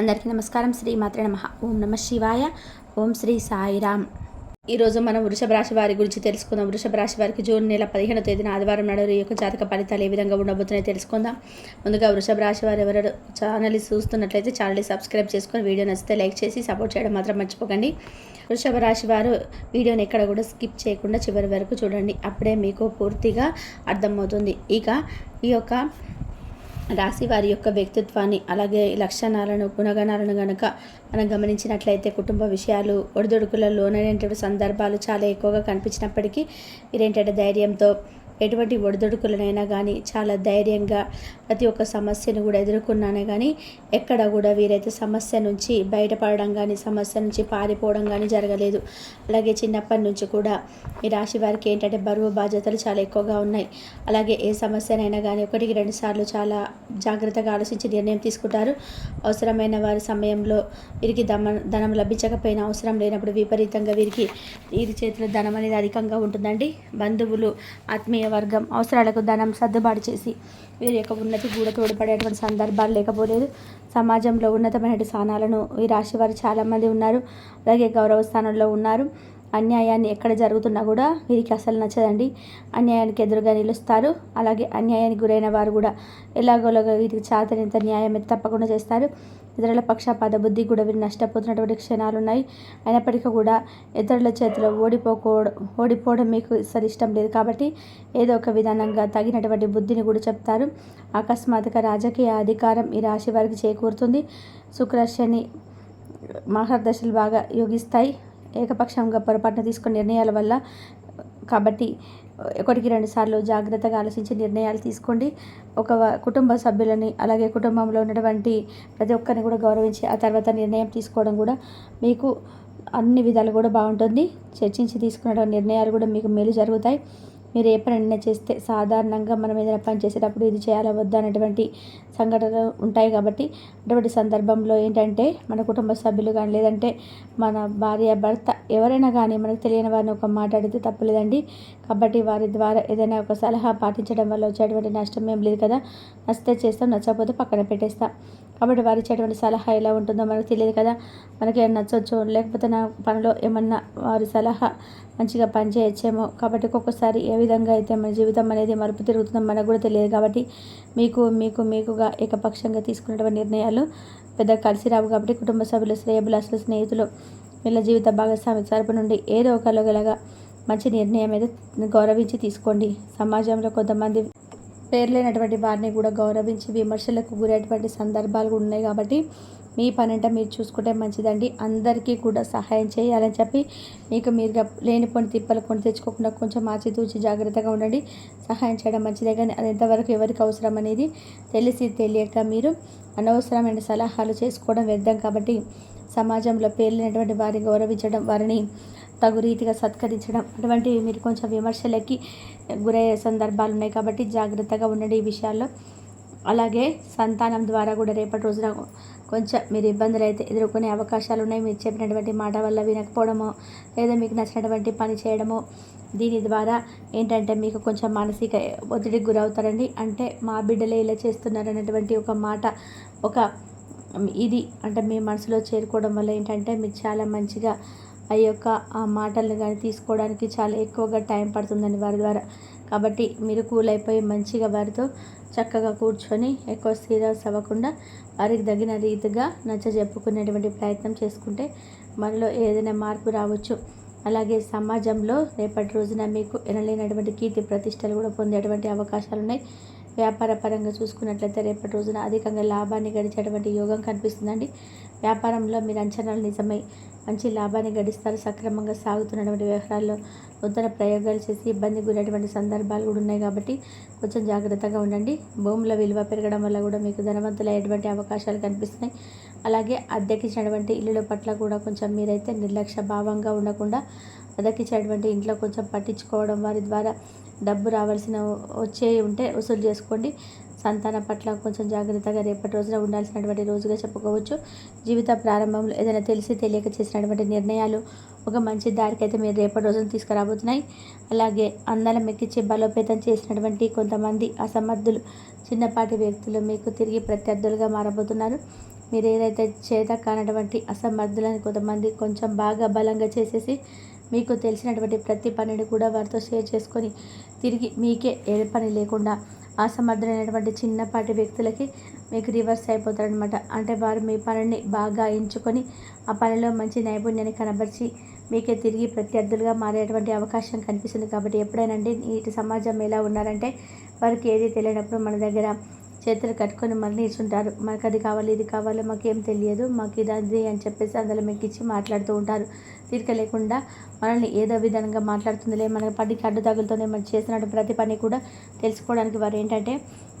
అందరికీ నమస్కారం. శ్రీ మాత్ర నమ. ఓం నమ శివాయ. ఓం శ్రీ సాయిరామ్ ఈరోజు మనం వృషభ రాశి వారి గురించి తెలుసుకుందాం. వృషభ రాశి వారికి జూన్ నెల పదిహేను తేదీన ఆదివారం నాడు ఈ యొక్క జాతక ఫలితాలు ఏ విధంగా ఉండబోతున్నాయి తెలుసుకుందాం. ముందుగా వృషభ రాశి వారు ఎవరు ఛానల్ చూస్తున్నట్లయితే ఛానల్ని సబ్స్క్రైబ్ చేసుకొని వీడియో నచ్చితే లైక్ చేసి సపోర్ట్ చేయడం మాత్రం మర్చిపోకండి. వృషభ రాశి వారు వీడియోని ఎక్కడ కూడా స్కిప్ చేయకుండా చివరి వరకు చూడండి. అప్పుడే మీకు పూర్తిగా అర్థమవుతుంది. ఇక ఈ యొక్క రాశి వారి యొక్క వ్యక్తిత్వాన్ని అలాగే లక్షణాలను గుణగణాలను గనక మనం గమనించినట్లయితే కుటుంబ విషయాలు ఒడిదొడుకులలో సందర్భాలు చాలా ఎక్కువగా కనిపించినప్పటికీ వీరేంటంటే ధైర్యంతో ఎటువంటి ఒడిదొడుకులనైనా కానీ చాలా ధైర్యంగా ప్రతి ఒక్క సమస్యను కూడా ఎదుర్కొన్నానే కానీ ఎక్కడ కూడా వీరైతే సమస్య నుంచి బయటపడడం కానీ సమస్య నుంచి పారిపోవడం కానీ జరగలేదు. అలాగే చిన్నప్పటి నుంచి కూడా ఈ రాశి వారికి ఏంటంటే బరువు బాధ్యతలు చాలా ఎక్కువగా ఉన్నాయి. అలాగే ఏ సమస్యనైనా కానీ ఒకటికి రెండు సార్లు చాలా జాగ్రత్తగా ఆలోచించి నిర్ణయం తీసుకుంటారు. అవసరమైన వారి సమయంలో వీరికి దమ ధనం లభించకపోయినా అవసరం లేనప్పుడు విపరీతంగా వీరికి వీరి చేతిలో ధనం అనేది అధికంగా ఉంటుందండి. బంధువులు ఆత్మీయ వర్గం అవసరాలకు ధనం సర్దుబాటు చేసి వీరి యొక్క ఉన్నతి కూడా తోడ్పడేటువంటి సందర్భాలు లేకపోలేదు. సమాజంలో ఉన్నతమైన స్థానాలను ఈ రాశి వారు చాలామంది ఉన్నారు. అలాగే గౌరవ స్థానంలో ఉన్నారు. అన్యాయాన్ని ఎక్కడ జరుగుతున్నా కూడా వీరికి అసలు నచ్చదండి. అన్యాయానికి ఎదురుగా నిలుస్తారు. అలాగే అన్యాయానికి గురైన వారు కూడా ఎలాగోలాగా వీరికి చాతనంత న్యాయం తప్పకుండా చేస్తారు. ఇతరుల పక్షపాత బుద్ధి కూడా వీరు నష్టపోతున్నటువంటి క్షణాలు ఉన్నాయి అయినప్పటికీ కూడా ఇతరుల చేతిలో ఓడిపోకూడ ఓడిపోవడం మీకు అసలు ఇష్టం లేదు కాబట్టి ఏదో ఒక విధానంగా తగినటువంటి బుద్ధిని కూడా చెప్తారు. అకస్మాత్తుగా రాజకీయ అధికారం ఈ రాశి వారికి చేకూరుతుంది. శుక్ర శని మహర్దశలు బాగా యోగిస్తాయి. ఏకపక్షంగా పొరపాటున తీసుకున్న నిర్ణయాల వల్ల కాబట్టి ఒకటికి రెండు సార్లు జాగ్రత్తగా ఆలోచించి నిర్ణయాలు తీసుకోండి. ఒక కుటుంబ సభ్యులని అలాగే కుటుంబంలో ఉన్నటువంటి ప్రతి ఒక్కరిని కూడా గౌరవించి ఆ తర్వాత నిర్ణయం తీసుకోవడం కూడా మీకు అన్ని విధాలు కూడా బాగుంటుంది. చర్చించి తీసుకున్న నిర్ణయాలు కూడా మీకు మేలు జరుగుతాయి. మీరు ఏ పని చేస్తే సాధారణంగా మనం ఏదైనా పని చేసేటప్పుడు ఇది చేయాలా వద్దా అనేటువంటి సంఘటనలు ఉంటాయి కాబట్టి అటువంటి సందర్భంలో ఏంటంటే మన కుటుంబ సభ్యులు కానీ లేదంటే మన భార్య భర్త ఎవరైనా కానీ మనకు తెలియని వారిని ఒక మాట అడిగితే తప్పలేదండి. కాబట్టి వారి ద్వారా ఏదైనా ఒక సలహా పాటించడం వల్ల వచ్చేటువంటి నష్టం ఏం లేదు కదా. నచ్చితే చేస్తాం నచ్చకపోతే పక్కన పెట్టేస్తాం. కాబట్టి వారు ఇచ్చేటువంటి సలహా ఎలా ఉంటుందో మనకు తెలియదు కదా. మనకి ఏమైనా నచ్చవచ్చు లేకపోతే నా పనిలో ఏమన్నా వారి సలహా మంచిగా పనిచేయచ్చేమో. కాబట్టి ఒక్కొక్కసారి ఏ విధంగా అయితే మన జీవితం అనేది మరుపు తిరుగుతుందో మనకు కూడా తెలియదు కాబట్టి మీకు మీకు మీకుగా ఏకపక్షంగా తీసుకున్నటువంటి నిర్ణయాలు పెద్ద కలిసి రావు కాబట్టి కుటుంబ సభ్యులు శ్రేయబులాసులు స్నేహితులు వీళ్ళ జీవిత భాగస్వామి తరపు నుండి ఏదో ఒకలాగా మంచి నిర్ణయం అయితే గౌరవించి తీసుకోండి. సమాజంలో కొంతమంది పేర్లేనటువంటి వారిని కూడా గౌరవించి విమర్శలకు గురైనటువంటి సందర్భాలు కూడా ఉన్నాయి కాబట్టి మీ పనంట మీరు చూసుకుంటే మంచిదండి. అందరికీ కూడా సహాయం చేయాలని చెప్పి మీకు మీరుగా లేనిపోని తిప్పలు కొని తెచ్చుకోకుండా కొంచెం ఆచితూచి జాగ్రత్తగా ఉండండి. సహాయం చేయడం మంచిదే కానీ అది ఎంతవరకు ఎవరికి అవసరం అనేది తెలిసి తెలియక మీరు అనవసరమైన సలహాలు చేసుకోవడం వ్యర్థం కాబట్టి సమాజంలో పేర్లేనటువంటి వారిని గౌరవించడం వారిని తగు రీతిగా సత్కరించడం అటువంటివి మీరు కొంచెం విమర్శలకి గురయ్యే సందర్భాలు ఉన్నాయి కాబట్టి జాగ్రత్తగా ఉండండి ఈ విషయాల్లో. అలాగే సంతానం ద్వారా కూడా రేపటి రోజున కొంచెం మీరు ఇబ్బందులు అయితే ఎదుర్కొనే అవకాశాలు ఉన్నాయి మీరు చెప్పినటువంటి మాట వల్ల వినకపోవడమో లేదా మీకు నచ్చినటువంటి పని చేయడమో దీని ద్వారా ఏంటంటే మీకు కొంచెం మానసిక ఒత్తిడికి గురవుతారండి. అంటే మా బిడ్డలే ఇలా చేస్తున్నారు అనేటువంటి ఒక మాట ఒక ఇది అంటే మీ మనసులో చేరుకోవడం వల్ల ఏంటంటే మీరు చాలా మంచిగా ఆ యొక్క ఆ మాటలను కానీ తీసుకోవడానికి చాలా ఎక్కువగా టైం పడుతుందండి వారి ద్వారా. కాబట్టి మీరు కూల్ అయిపోయి మంచిగా వారితో చక్కగా కూర్చొని ఎక్కువ సీరియస్ అవ్వకుండా వారికి తగిన రీతిగా నచ్చ చెప్పుకునేటువంటి ప్రయత్నం చేసుకుంటే మనలో ఏదైనా మార్పు రావచ్చు. అలాగే సమాజంలో రేపటి రోజున మీకు ఎనలేనటువంటి కీర్తి ప్రతిష్టలు కూడా పొందేటువంటి అవకాశాలు ఉన్నాయి వ్యాపార పరంగా చూసుకున్నట్లయితే రేపటి రోజున అధికంగా లాభాన్ని గడిచేటువంటి యోగం కనిపిస్తుందండి. వ్యాపారంలో మీరు అంచనాలు నిజమై మంచి లాభాన్ని గడిస్తారు. సక్రమంగా సాగుతున్నటువంటి వ్యవహారాల్లో నూతన ప్రయోగాలు చేసి ఇబ్బంది గురైనటువంటి సందర్భాలు కూడా ఉన్నాయి కాబట్టి కొంచెం జాగ్రత్తగా ఉండండి. భూముల విలువ పెరగడం వల్ల కూడా మీకు ధనవంతులయ్యేటువంటి అవకాశాలు కనిపిస్తున్నాయి. అలాగే అద్దెకిచ్చినటువంటి ఇల్లుల పట్ల కూడా కొంచెం మీరైతే నిర్లక్ష్య భావంగా ఉండకుండా అద్దెకిచ్చినటువంటి ఇంట్లో కొంచెం పట్టించుకోవడం వారి ద్వారా డబ్బు రావాల్సిన వచ్చే ఉంటే వసూలు చేసుకోండి. సంతానం పట్ల కొంచెం జాగ్రత్తగా రేపటి రోజున ఉండాల్సినటువంటి రోజుగా చెప్పుకోవచ్చు. జీవిత ప్రారంభంలో ఏదైనా తెలిసి తెలియక చేసినటువంటి నిర్ణయాలు ఒక మంచి దారికైతే మీరు రేపటి రోజున తీసుకురాబోతున్నాయి. అలాగే అందరం మెక్కించి బలోపేతం చేసినటువంటి కొంతమంది అసమర్థులు చిన్నపాటి వ్యక్తులు మీకు తిరిగి ప్రత్యర్థులుగా మారబోతున్నారు. మీరు ఏదైతే చేత కానటువంటి అసమర్థులని కొంతమంది కొంచెం బాగా బలంగా చేసేసి మీకు తెలిసినటువంటి ప్రతి పనిని కూడా వారితో షేర్ చేసుకొని తిరిగి మీకే ఏ పని లేకుండా అసమర్థులైనటువంటి చిన్నపాటి వ్యక్తులకి మీకు రివర్స్ అయిపోతారనమాట అంటే వారు మీ పనిని బాగా ఎంచుకొని ఆ పనిలో మంచి నైపుణ్యాన్ని కనబరిచి మీకే తిరిగి ప్రత్యర్థులుగా మారేటువంటి అవకాశం కనిపిస్తుంది. కాబట్టి ఎప్పుడైనా ఇటు సమాజం ఎలా ఉన్నారంటే వారికి ఏది తెలియనప్పుడు మన దగ్గర చేతులు కట్టుకొని మళ్ళీ ఇస్తుంటారు. మాకు అది కావాలి ఇది కావాలి మాకేం తెలియదు. మాకు ఇది అది అని చెప్పేసి అందులో మీకు ఇచ్చి మాట్లాడుతూ ఉంటారు. తీరిక లేకుండా మనల్ని ఏదో విధంగా మాట్లాడుతుందిలే. మన పనికి అడ్డు తగులుతుంది మనం చేసినట్టు ప్రతి పని కూడా తెలుసుకోవడానికి వారు ఏంటంటే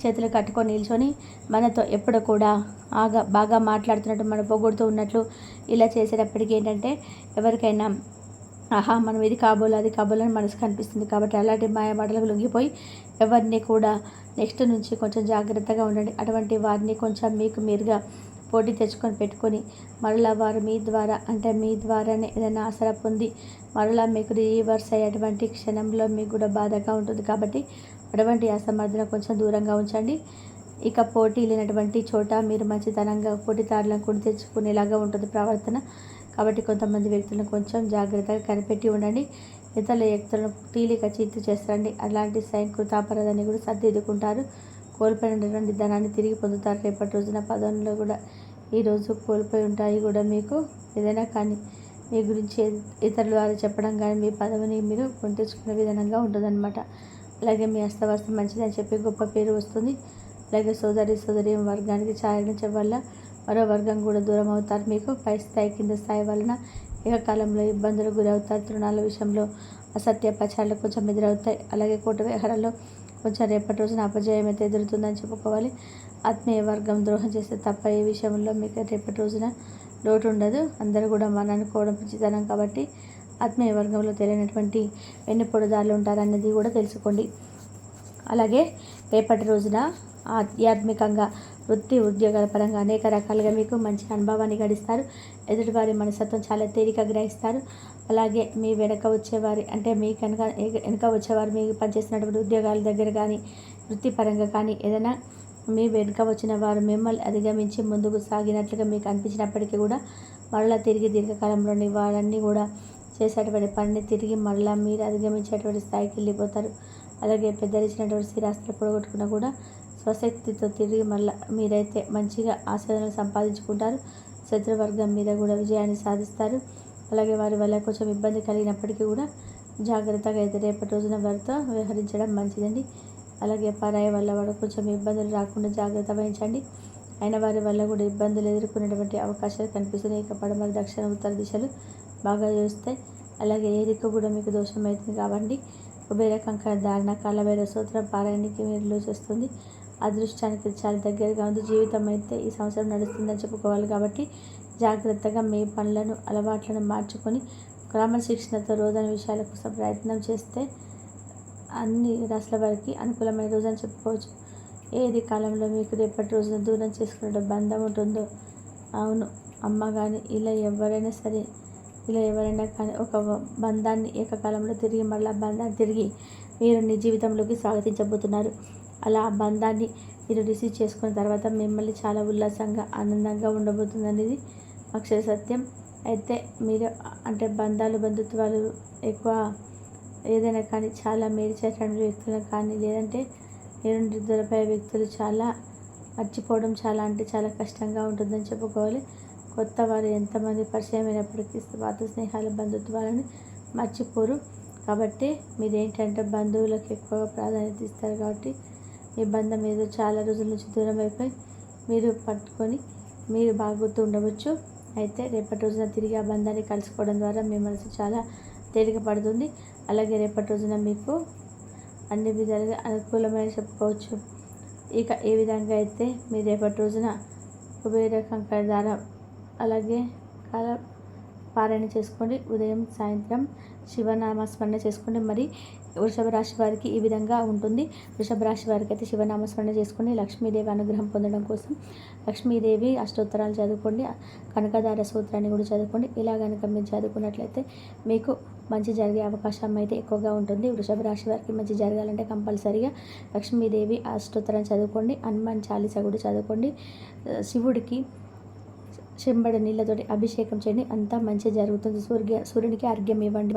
చేతులు కట్టుకొని నిల్చొని మనతో ఎప్పుడు కూడా ఆగా బాగా మాట్లాడుతున్నట్టు మనం పొగుడుతూ ఉన్నట్లు ఇలా చేసేటప్పటికి ఏంటంటే ఎవరికైనా ఆహా మనం ఇది కాబోలు అది కాబోలు అని మనసు కనిపిస్తుంది కాబట్టి అలాంటి మాయ మాటలకు లొంగిపోయి ఎవరిని కూడా నెక్స్ట్ నుంచి కొంచెం జాగ్రత్తగా ఉండండి. అటువంటి వారిని కొంచెం మీకు మీరుగా పోటీ తెచ్చుకొని పెట్టుకొని మరలా వారు మీ ద్వారా అంటే మీ ద్వారానే ఏదైనా ఆసరా పొంది మరలా మీకు రివర్స్ అయ్యేటువంటి క్షణంలో మీకు కూడా బాధగా ఉంటుంది. కాబట్టి అటువంటి అసమర్థన కొంచెం దూరంగా ఉంచండి. ఇక పోటీ లేనటువంటి చోట మీరు మంచితనంగా పోటీదారులను కూడా తెచ్చుకునేలాగా ఉంటుంది ప్రవర్తన. కాబట్టి కొంతమంది వ్యక్తులను కొంచెం జాగ్రత్తగా కనిపెట్టి ఉండండి. ఇతరుల వ్యక్తులను తీలిక చిత్తు చేస్తారండి. అలాంటి సైన్ కృతాపరాధాన్ని కూడా సర్దిద్దుకుంటారు. కోల్పోయినటువంటి ధనాన్ని తిరిగి పొందుతారు. రేపటి రోజున పదవుల్లో కూడా ఈరోజు కోల్పోయి ఉంటాయి కూడా మీకు. ఏదైనా కానీ మీ గురించి ఇతరుల వారు చెప్పడం కానీ మీ పదవిని మీరు పొందించుకునే విధానంగా ఉంటుందన్నమాట. అలాగే మీ అస్తవస్తం మంచిదని చెప్పి గొప్ప పేరు వస్తుంది. అలాగే సోదరి సోదరి వర్గానికి ఛాయడం వల్ల మరో వర్గం కూడా దూరం అవుతారు. మీకు పై స్థాయి కింద స్థాయి వలన ఏకకాలంలో ఇబ్బందులు గురవుతారు తృణాల విషయంలో అసత్య పచారాలు కొంచెం ఎదురవుతాయి. అలాగే కోటి వ్యవహారాల్లో కొంచెం రేపటి రోజున అపజయం అయితే ఎదురుతుందని చెప్పుకోవాలి. ఆత్మీయ వర్గం ద్రోహం చేస్తే తప్ప ఏ విషయంలో మీకు రేపటి రోజున లోటు ఉండదు. అందరూ కూడా మన అనుకోవడం పిచ్చితనం కాబట్టి ఆత్మీయ వర్గంలో తెలియనటువంటి ఎన్ని పొడుదారులు ఉంటారన్నది కూడా తెలుసుకోండి. అలాగే రేపటి రోజున ఆధ్యాత్మికంగా వృత్తి ఉద్యోగాల పరంగా అనేక రకాలుగా మీకు మంచి అనుభవాన్ని గడిస్తారు. ఎదుటివారి మనస్తత్వం చాలా తేలిక గ్రహిస్తారు. అలాగే మీ వెనక వచ్చేవారి అంటే మీ కనుక వెనక వచ్చేవారు మీకు పనిచేసినటువంటి ఉద్యోగాల దగ్గర కానీ వృత్తిపరంగా కానీ ఏదైనా మీ వెనుక వచ్చిన వారు మిమ్మల్ని అధిగమించి ముందుకు సాగినట్లుగా మీకు అనిపించినప్పటికీ కూడా మరలా తిరిగి దీర్ఘకాలంలోని వారన్నీ కూడా చేసేటువంటి పనిని తిరిగి మరలా మీరు అధిగమించేటువంటి స్థాయికి వెళ్ళిపోతారు. అలాగే పెద్దలిచ్చినటువంటి స్థిరాస్తులు పొడగొట్టుకున్నా కూడా స్వశక్తితో తిరిగి మళ్ళీ మీరైతే మంచిగా ఆశీర్వాదాలు సంపాదించుకుంటారు. శత్రువర్గం మీద కూడా విజయాన్ని సాధిస్తారు. అలాగే వారి వల్ల కొంచెం ఇబ్బంది కలిగినప్పటికీ కూడా జాగ్రత్తగా అయితే రేపటి రోజున వారితో వ్యవహరించడం మంచిదండి. అలాగే పరాయి వల్ల వాడు కొంచెం ఇబ్బందులు రాకుండా జాగ్రత్త వహించండి. అయిన వారి వల్ల కూడా ఇబ్బందులు ఎదుర్కొనేటువంటి అవకాశాలు కనిపిస్తున్నాయి. ఇక పడమర దక్షిణ ఉత్తర దిశలు బాగా చూస్తాయి అలాగే ఏ దిక్కు కూడా మీకు దోషం అవుతుంది కాబట్టి కుబేర కంకర ధారణ కాలభైర సూత్రం పారాయణకి మీరు చేస్తుంది. అదృష్టానికి చాలా దగ్గరగా ఉంది. జీవితం అయితే ఈ సంవత్సరం నడుస్తుందని చెప్పుకోవాలి కాబట్టి జాగ్రత్తగా మీ పనులను అలవాట్లను మార్చుకొని క్రమశిక్షణతో రోజైన విషయాల కోసం ప్రయత్నం చేస్తే అన్ని రాష్ట్రాల వారికి అనుకూలమైన రోజు అని చెప్పుకోవచ్చు. ఏది కాలంలో మీకు రేపటి రోజున దూరం చేసుకునే బంధం ఉంటుందో? అవును. అమ్మ కానీ ఇలా ఎవరైనా సరే ఇలా ఎవరైనా కానీ ఒక బంధాన్ని ఏకకాలంలో తిరిగి మళ్ళీ బంధాన్ని తిరిగి మీరు నీ జీవితంలోకి స్వాగతించబోతున్నారు. అలా ఆ బంధాన్ని మీరు రిసీవ్ చేసుకున్న తర్వాత మిమ్మల్ని చాలా ఉల్లాసంగా ఆనందంగా ఉండబోతుంది అనేది అక్షర సత్యం. అయితే మీరు అంటే బంధాలు బంధుత్వాలు ఎక్కువ ఏదైనా కానీ చాలా చేసేటువంటి వ్యక్తులను కానీ లేదంటే మీరు దొరికే వ్యక్తులు చాలా మర్చిపోవడం చాలా అంటే చాలా కష్టంగా ఉంటుందని చెప్పుకోవాలి. కొత్త వారు ఎంతమంది పరిచయం అయినప్పటికీ పాత స్నేహాల బంధుత్వాలని మర్చిపోరు. కాబట్టి మీరు ఏంటంటే బంధువులకు ఎక్కువ ప్రాధాన్యత ఇస్తారు కాబట్టి మీ బంధం ఏదో చాలా రోజుల నుంచి దూరం అయిపోయి మీరు పట్టుకొని మీరు బాగుతూ ఉండవచ్చు. అయితే రేపటి రోజున తిరిగి ఆ బంధాన్ని కలుసుకోవడం ద్వారా మీ మనసు చాలా తేలిక పడుతుంది అలాగే రేపటి రోజున మీకు అన్ని విధాలుగా అనుకూలమైన చెప్పుకోవచ్చు. ఇక ఏ విధంగా అయితే మీరు రేపటి రోజున కుబేర కంకర దారం అలాగే కాల పారాయణ చేసుకోండి. ఉదయం సాయంత్రం శివనామస్మరణ చేసుకోండి. మరి వృషభ రాశి వారికి ఈ విధంగా ఉంటుంది. వృషభ రాశి వారికి అయితే శివనామస్మరణ చేసుకుని లక్ష్మీదేవి అనుగ్రహం పొందడం కోసం లక్ష్మీదేవి అష్టోత్తరాలు చదువుకోండి. కనకదార సూత్రాన్ని కూడా చదువుకోండి. ఇలా కనుక మీరు చదువుకున్నట్లయితే మీకు మంచి జరిగే అవకాశం అయితే ఎక్కువగా ఉంటుంది. వృషభ రాశి వారికి మంచి జరగాలంటే కంపల్సరీగా లక్ష్మీదేవి అష్టోత్తరం చదువుకోండి. హనుమాన్ చాలీస కూడా చదువుకోండి. శివుడికి చెంబడి నీళ్ళతోటి అభిషేకం చేయండి. అంతా మంచి జరుగుతుంది. సూర్య సూర్యునికి అర్ఘ్యం ఇవ్వండి.